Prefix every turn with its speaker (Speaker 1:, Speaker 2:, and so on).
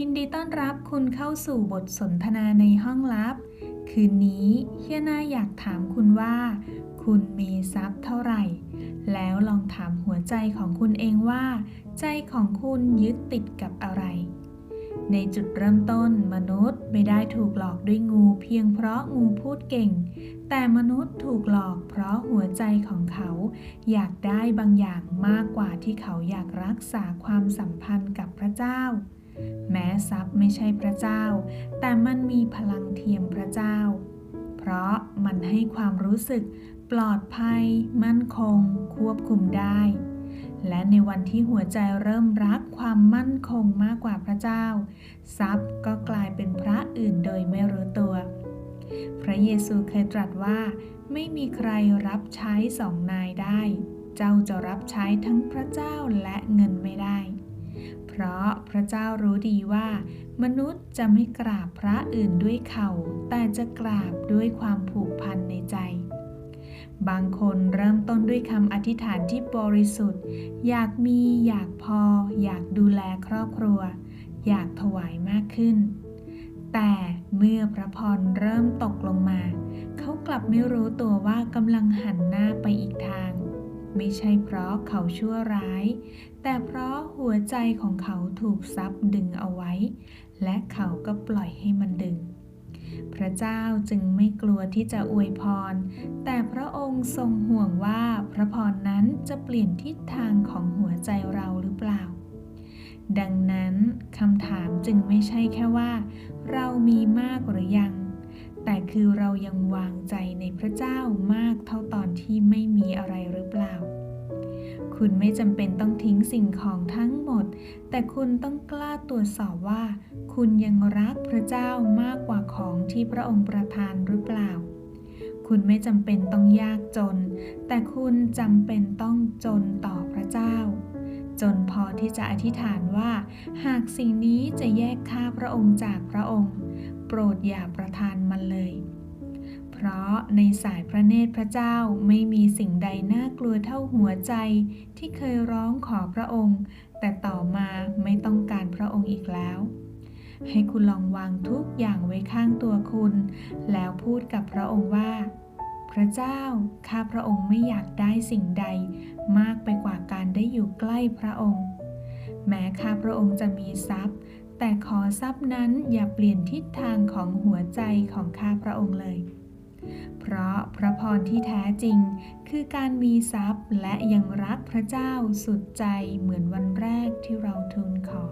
Speaker 1: ยินดีต้อนรับคุณเข้าสู่บทสนทนาในห้องลับ คืนนี้เฮียนาอยากถามคุณว่า คุณมีทรัพย์เท่าไหร่ แล้วลองถามหัวใจของคุณเองว่า ใจของคุณยึดติดกับอะไร ในจุดเริ่มต้นมนุษย์ไม่ได้ถูกหลอกด้วยงูเพียงเพราะงูพูดเก่ง แต่มนุษย์ถูกหลอกเพราะหัวใจของเขา อยากได้บางอย่างมากกว่าที่เขาอยากรักษาความสัมพันธ์กับพระเจ้า แม้ทรัพย์ไม่ใช่พระเจ้า แต่มันมีพลังเทียมพระเจ้า เพราะมันให้ความรู้สึกปลอดภัย มั่นคง ควบคุมได้ และในวันที่หัวใจเริ่มรักความมั่นคงมากกว่าพระเจ้า ทรัพย์ก็กลายเป็นพระอื่นโดยไม่รู้ตัว พระเยซูเคยตรัสว่าไม่มีใครรับใช้สองนายได้ เจ้าจะรับใช้ทั้งพระเจ้าและเงินไม่ได้ เพราะพระเจ้ารู้ดีว่า มนุษย์จะไม่กราบพระอื่นด้วยเข่า แต่จะกราบด้วยความผูกพันในใจ บางคนเริ่มต้นด้วยคำอธิษฐานที่บริสุทธิ์ อยากมี อยากพอ อยากดูแลครอบครัว อยากถวายมากขึ้น แต่เมื่อพระพรเริ่มตกลงมา เขากลับไม่รู้ตัวว่ากำลังหันหน้าไปอีกทาง ไม่ใช่เพราะเขาชั่วร้าย แต่เพราะหัวใจของเขาถูกซับดึงเอาไว้ และเขาก็ปล่อยให้มันดึง พระเจ้าจึงไม่กลัวที่จะอวยพร แต่พระองค์ทรงห่วงว่าพระพรนั้นจะเปลี่ยนทิศทางของหัวใจเราหรือเปล่า ดังนั้นคำถามจึงไม่ใช่แค่ว่า เรามีมากหรือยัง แต่คือเรายังวางใจในพระเจ้ามากเท่าตอนที่ไม่มีอะไรหรือเปล่า คุณไม่จำเป็นต้องทิ้งสิ่งของทั้งหมด แต่คุณต้องกล้าตรวจสอบว่า คุณยังรักพระเจ้ามากกว่าของที่พระองค์ประทานหรือเปล่า คุณไม่จำเป็นต้องยากจน แต่คุณจำเป็นต้องจนต่อพระเจ้า จนพอที่จะอธิษฐานว่า หากสิ่งนี้จะแยกข้าพระองค์จากพระองค์ โปรดอย่าประทานมันเลย เพราะในสายพระเนตรพระเจ้าไม่มีสิ่งใดน่ากลัวเท่าหัวใจที่เคยร้องขอพระองค์ แต่ต่อมาไม่ต้องการพระองค์อีกแล้วให้คุณลองวางทุกอย่างไว้ข้างตัวคุณ แล้วพูดกับพระองค์ว่า พระเจ้า ข้าพระองค์ไม่อยากได้สิ่งใด มากไปกว่าก ใกล้พระองค์ แม้ข้าพระองค์จะมีทรัพย์ แต่ขอทรัพย์นั้นอย่าเปลี่ยนทิศทางของหัวใจของข้าพระองค์เลย เพราะพระพรที่แท้จริงคือการมีทรัพย์และยังรักพระเจ้าสุดใจเหมือนวันแรกที่เราทูลขอ